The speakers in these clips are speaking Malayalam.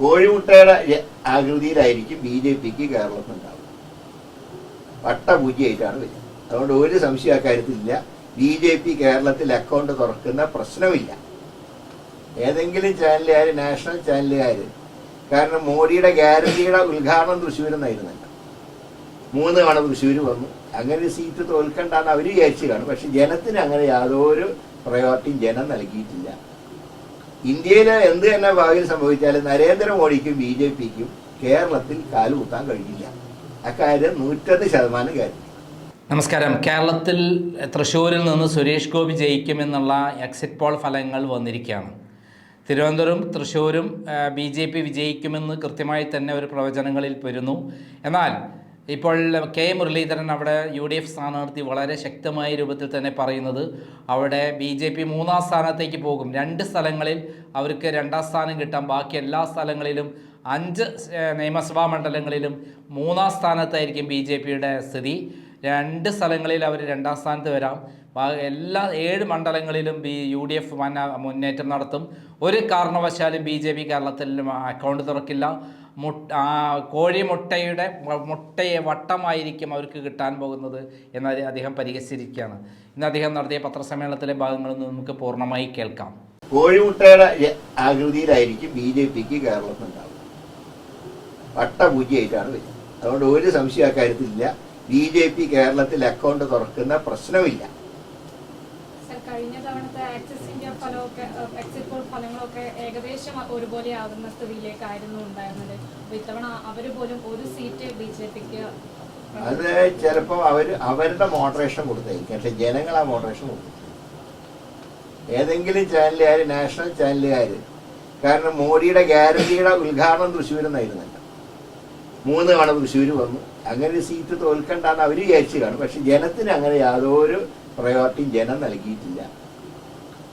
കോഴിമുട്ടയുടെ ആകൃതിയിലായിരിക്കും ബി ജെ പിക്ക് കേരളത്തിൽ ഉണ്ടാവുക. വട്ടപൂജ്യമായിട്ടാണ് വരിക അതുകൊണ്ട് ഒരു സംശയം അക്കാര്യത്തിലില്ല ബി ജെ പി കേരളത്തിൽ അക്കൗണ്ട് തുറക്കുന്ന പ്രശ്നമില്ല. ഏതെങ്കിലും ചാനലുകാർ നാഷണൽ ചാനലുകാർ കാരണം മോഡിയുടെ ഗ്യാരണ്ടിയുടെ ഉദ്ഘാടനം തൃശ്ശൂരിൽ നിന്നായിരുന്നല്ലോ മൂന്ന് തവണ തൃശ്ശൂർ വന്നു. അങ്ങനെ ഒരു സീറ്റ് തോൽക്കണ്ടെന്ന് അവർ വിചാരിച്ചു കാണും പക്ഷെ ജനത്തിന് അങ്ങനെ യാതൊരു പ്രയോറിറ്റിയും ജനം നൽകിയിട്ടില്ല. ഇന്ത്യയിൽ എന്ത് തന്നെ ഭാവിയിൽ സംഭവിച്ചാലും നരേന്ദ്രമോദിക്കും ബി ജെ പിക്കും കേരളത്തിൽ കാലുകുത്താൻ കഴിയില്ല. അക്കാര്യം നൂറ്റത് ശതമാനം കാര്യം. നമസ്കാരം. കേരളത്തിൽ തൃശ്ശൂരിൽ നിന്ന് സുരേഷ് ഗോപി ജയിക്കുമെന്നുള്ള എക്സിറ്റ് പോൾ ഫലങ്ങൾ വന്നിരിക്കുകയാണ്. തിരുവനന്തപുരം തൃശ്ശൂരും ബി ജെ പി വിജയിക്കുമെന്ന് കൃത്യമായി തന്നെ ഒരു പ്രവചനങ്ങളിൽ വരുന്നു എന്നാൽ ഇപ്പോൾ കെ മുരളീധരൻ അവിടെ യു ഡി എഫ് സ്ഥാനാർത്ഥി വളരെ ശക്തമായ രൂപത്തിൽ തന്നെ പറയുന്നത് അവിടെ ബി ജെ പി മൂന്നാം സ്ഥാനത്തേക്ക് പോകും. രണ്ട് സ്ഥലങ്ങളിൽ അവർക്ക് രണ്ടാം സ്ഥാനം കിട്ടാം. ബാക്കി എല്ലാ സ്ഥലങ്ങളിലും അഞ്ച് നിയമസഭാ മണ്ഡലങ്ങളിലും മൂന്നാം സ്ഥാനത്തായിരിക്കും ബി ജെ പിയുടെ സ്ഥിതി. രണ്ട് സ്ഥലങ്ങളിൽ അവർ രണ്ടാം സ്ഥാനത്ത് വരാം. എല്ലാ ഏഴ് മണ്ഡലങ്ങളിലും ബി യു ഡി എഫ് മുന്നേറ്റം നടത്തും. ഒരു കാരണവശാലും ബി ജെ പി കേരളത്തിൽ അക്കൗണ്ട് തുറക്കില്ല. മുട്ട കോഴിമുട്ടയുടെ കോഴി മുട്ടയുടെ മുട്ടയെ വട്ടമായിരിക്കും അവർക്ക് കിട്ടാൻ പോകുന്നത് എന്ന് അദ്ദേഹം പരിഹസിച്ചിരിക്കുകയാണ്. ഇന്ന് അദ്ദേഹം നടത്തിയ പത്രസമ്മേളനത്തിലെ ഭാഗങ്ങളിൽ നിന്ന് നമുക്ക് പൂർണമായി കേൾക്കാം. കോഴിമുട്ടയുടെ ആകൃതിയിലായിരിക്കും ബി ജെ പിക്ക് കേരളത്തിൽ ഉണ്ടാവുക. വട്ടപൂജയായിട്ടാണ് വരുന്നത്. അതുകൊണ്ട് ഒരു സംശയം അക്കാര്യത്തിലില്ല ബി ജെ പി കേരളത്തിൽ അക്കൗണ്ട് തുറക്കുന്ന പ്രശ്നമില്ല സർ, കഴിഞ്ഞ തവണത്തെ ആക്സിസ് ഇന്ത്യ ഫലമൊക്കെ എക്സിറ്റ് പോൾ ഫലങ്ങളൊക്കെ ഏകദേശം ഒരുപോലെ ആകുന്ന സ്ഥിതിയിലേക്കായിരുന്നു ഉണ്ടായിരുന്നത്. അപ്പൊ ഇത്തവണ അവർ പോലും ഒരു സീറ്റ് ബി ജെ പിക്ക് അത് ചിലപ്പോൾ അവർ അവരുടെ മോഡറേഷൻ കൊടുത്തായിരിക്കും. പക്ഷെ ജനങ്ങൾ ആ മോഡറേഷൻ കൊടുത്തു ഏതെങ്കിലും ചാനലുകാർ നാഷണൽ ചാനലുകാർ കാരണം മോഡിയുടെ ഗ്യാരണ്ടിയുടെ ഉദ്ഘാടനം തൃശ്ശൂരുന്നായിരുന്നല്ല. മൂന്ന് തവണ തൃശ്ശൂർ വന്നു. അങ്ങനെ സീറ്റ് തോൽക്കണ്ടെന്ന് അവർ വിചാരിച്ചു കാണും. പക്ഷെ ജനത്തിന് അങ്ങനെ യാതൊരു പ്രയോറിറ്റിയും ജനം നൽകിയിട്ടില്ല.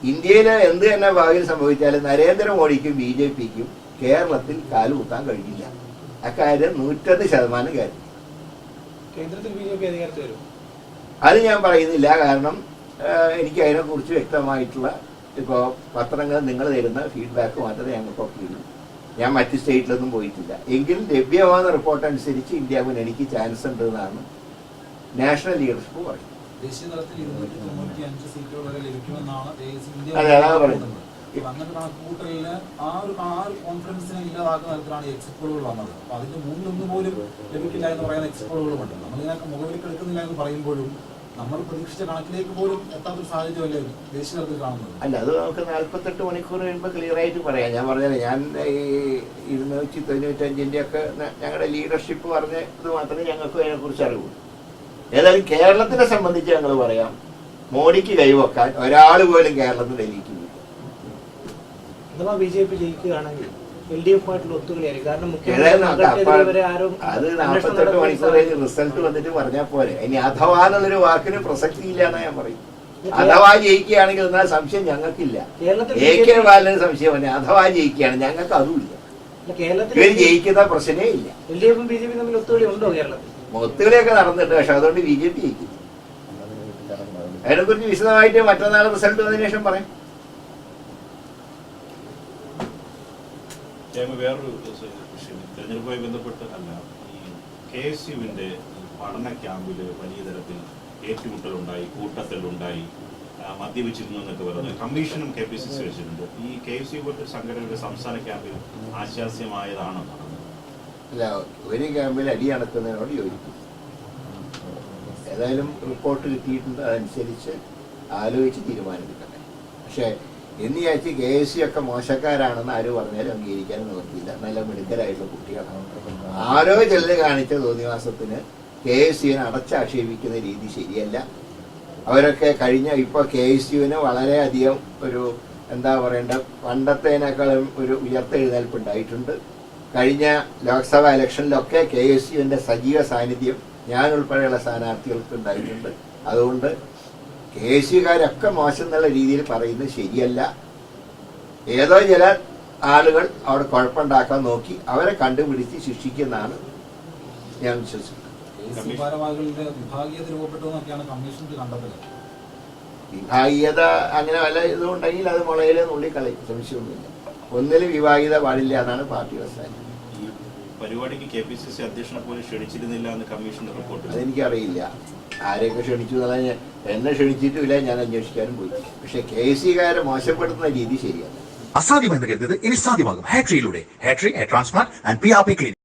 ഇന്ത്യയിൽ എന്ത് തന്നെ ഭാവിയിൽ സംഭവിച്ചാലും നരേന്ദ്രമോദിക്കും ബി ജെ പിക്കും കേരളത്തിൽ കാലുകുത്താൻ കഴിയില്ല. അക്കാര്യം നൂറ്റത് ശതമാനം കാര്യം. കേന്ദ്രത്തിൽ ബി ജെ പി അധികാരത്തിൽ വരും? അത് ഞാൻ പറയുന്നില്ല. കാരണം എനിക്ക് അതിനെക്കുറിച്ച് വ്യക്തമായിട്ടുള്ള ഇപ്പോൾ പത്രങ്ങൾ നിങ്ങൾ തരുന്ന ഫീഡ്ബാക്ക് മാത്രമേ ഞങ്ങൾക്കൊക്കെ ഉള്ളൂ ഞാൻ മറ്റ് സ്റ്റേറ്റിലൊന്നും പോയിട്ടില്ല. എങ്കിൽ ലഭ്യമാകുന്ന റിപ്പോർട്ട് അനുസരിച്ച് ഇന്ത്യ മുന്നണിക്ക് ചാൻസ് ഉണ്ട് എന്നാണ് നാഷണൽ ലീഡർഷിപ്പ് പറയുന്നത്. ദേശീയ തലത്തിൽ ഇരുന്നൂറ്റി തൊണ്ണൂറ്റി അഞ്ച് സീറ്റുകൾ വരെ ലഭിക്കുമെന്നാണ് ദേശീയ ഇന്ത്യ അതെ, അതാണ് പറയുന്നത്. അപ്പൊ അങ്ങനെ കണക്കുകൂട്ടലിന് ആ ഒരു ആ ഒരു കോൺഫിഡൻസിനെ ഇല്ലാതാക്കുന്ന തരത്തിലാണ് എക്സിറ്റ് പോളുകൾ വന്നത്. അപ്പൊ അതിന്റെ മൂന്നിലൊന്ന് പോലും ലഭിക്കില്ല എന്ന് പറയുന്ന എക്സിറ്റ് പോളുകളുമുണ്ട് നമ്മളിതിനൊക്കെ മുഖവിലേക്ക് എടുക്കുന്നില്ല എന്ന് പറയുമ്പോഴും നമ്മൾ പ്രതീക്ഷിച്ച കണക്കിലേക്ക് പോലും എത്താത്തൊരു സാഹചര്യമല്ലേ ദേശീയ തലത്തിൽ കാണുന്നത്? അല്ല അത് നമുക്ക് നാല്പത്തെട്ട് മണിക്കൂർ കഴിയുമ്പോൾ ക്ലിയർ ആയിട്ട് പറയാം. ഞാൻ പറഞ്ഞത് ഞാൻ ഈ ഇരുന്നൂറ്റി തൊണ്ണൂറ്റഞ്ചിന്റെ ഒക്കെ ഞങ്ങളുടെ ലീഡർഷിപ്പ് പറഞ്ഞ ഇത് മാത്രമേ ഞങ്ങൾക്ക് അതിനെക്കുറിച്ച് അറിവുള്ളൂ. ഏതായാലും കേരളത്തിനെ സംബന്ധിച്ച് ഞങ്ങൾ പറയാം. മോഡിക്ക് കൈവക്കാൻ ഒരാൾ പോലും കേരളത്തിൽ ഡൽഹിക്ക് പോയി അഥവാ ബി ജെ പി ജയിക്കുകയാണെങ്കിൽ എൽ ഡി എഫുമായിട്ടുള്ള ഒത്തുകളിയായിരിക്കും കാരണം ഏതായാലും മുഖ്യമന്ത്രി അത് നാൽപ്പത്തെട്ട് കഴിഞ്ഞ് റിസൾട്ട് വന്നിട്ട് പറഞ്ഞാൽ പോരെ. ഇനി അഥവാ എന്നുള്ളൊരു വാക്കിന് പ്രസക്തി ഇല്ല എന്നാ ഞാൻ പറയും. അഥവാ ജയിക്കുകയാണെങ്കിൽ എന്നാൽ സംശയം ഞങ്ങൾക്കില്ല. എ കെ ബാലന് സംശയം അഥവാ ജയിക്കുകയാണ് ഞങ്ങൾക്ക് അതുമില്ല കേരളത്തിൽ ജയിക്കുന്ന പ്രശ്നമേ ഇല്ല. എൽ ഡി എഫും ബി ജെ പി തമ്മിൽ ഒത്തുകളി ഉണ്ടോ കേരളത്തിൽ? ഒത്തുകളിയൊക്കെ നടന്നിട്ട് പക്ഷെ അതുകൊണ്ട് ബി ജെ പി ജയിക്കും അതിനെക്കുറിച്ച് വിശദമായിട്ട് മറ്റന്നാൾ റിസൾട്ട് വന്നതിന് ശേഷം പറയാം. വേറൊരു വിഷയം തെരഞ്ഞെടുപ്പുമായി ബന്ധപ്പെട്ട് അല്ല ഈ കെ എസ് യുവിന്റെ പഠന ക്യാമ്പിൽ വലിയ തരത്തിൽ ഏറ്റുമുട്ടലുണ്ടായി കൂട്ടത്തലുണ്ടായി. മദ്യപിച്ചിരുന്നു എന്നൊക്കെ പറഞ്ഞു. കമ്മീഷനും കെ പി സി സി വെച്ചിട്ടുണ്ട്. ഈ കെ സി സംഘടനയുടെ സംസ്ഥാന ക്യാമ്പിൽ ആശ്വാസ്യമായതാണെന്നാണ് അല്ല ഒരു ക്യാമ്പിൽ അടി നടക്കുന്നതിനോട് യോജിക്കും. ഏതായാലും റിപ്പോർട്ട് കിട്ടിയിട്ടുണ്ട് അതനുസരിച്ച് ആലോചിച്ച് തീരുമാനമെടുക്കട്ടെ. പക്ഷേ എന്ന് വിചാരിച്ച് കെ എസ് സി ഒക്കെ മോശക്കാരാണെന്ന് ആര് പറഞ്ഞാലും അംഗീകരിക്കാൻ നിവർത്തിയില്ല. നല്ല മിടുക്കരായിട്ടുള്ള കുട്ടികളാണ്. ആരോ ചിലർ കാണിച്ച തോന്നിവാസത്തിന് കെ എസ് സിയെ അടച്ചാക്ഷേപിക്കുന്ന രീതി ശരിയല്ല. അവരൊക്കെ കഴിഞ്ഞ ഇപ്പോൾ കെ എസ് യുവിന് വളരെയധികം ഒരു എന്താ പറയേണ്ട പണ്ടത്തേനേക്കാളും ഒരു ഉയർത്തെഴുന്നേൽപ്പ് ഉണ്ടായിട്ടുണ്ട്. കഴിഞ്ഞ ലോക്സഭാ ഇലക്ഷനിലൊക്കെ കെ എസ് യുവിന്റെ സജീവ സാന്നിധ്യം ഞാൻ ഉൾപ്പെടെയുള്ള സ്ഥാനാർത്ഥികൾക്ക് ഉണ്ടായിട്ടുണ്ട്. അതുകൊണ്ട് കെ എസ് യുകാരൊക്കെ മോശം എന്നുള്ള രീതിയിൽ പറയുന്നത് ശരിയല്ല. ഏതോ ചില ആളുകൾ അവിടെ കുഴപ്പമുണ്ടാക്കാൻ നോക്കി. അവരെ കണ്ടുപിടിച്ച് ശിക്ഷിക്കുന്നതാണ് ഞാൻ വിശ്വസിക്കുന്നത്. ഭാരവാഹികളുടെ വിഭാഗീയത രൂപപ്പെട്ടു എന്നൊക്കെയാണ് കമ്മീഷന്റെ കണ്ടെത്തൽ വിഭാഗീയത അങ്ങനെ വല്ല ഇതുണ്ടെങ്കിൽ അത് മുളയിലെ നുള്ളിക്കളയും സംശയമൊന്നുമില്ല. ഒന്നിലും വിവാഹിത പാടില്ല എന്നാണ് പാർട്ടി പ്രസ്ഥാനം പരിപാടിക്ക് കെ പി സി സി അധ്യക്ഷനെ പോലും ക്ഷണിച്ചിരുന്നില്ല എന്ന് കമ്മീഷന്റെ റിപ്പോർട്ട് അതെനിക്കറിയില്ല. ആരെയൊക്കെ ക്ഷണിച്ചു എന്നുള്ള ഞാൻ എന്നെ ക്ഷണിച്ചിട്ടുമില്ല ഞാൻ അന്വേഷിക്കാനും പോയി. പക്ഷെ കെ സി കാരെ മോശപ്പെടുത്തുന്ന രീതി ശരിയല്ല. അസാധ്യമെന്ന് കരുതുന്നത് ഇനി സാധ്യമാകും. ഹാട്രിയിലൂടെ ഹാട്രി hair transplant and P R P clinic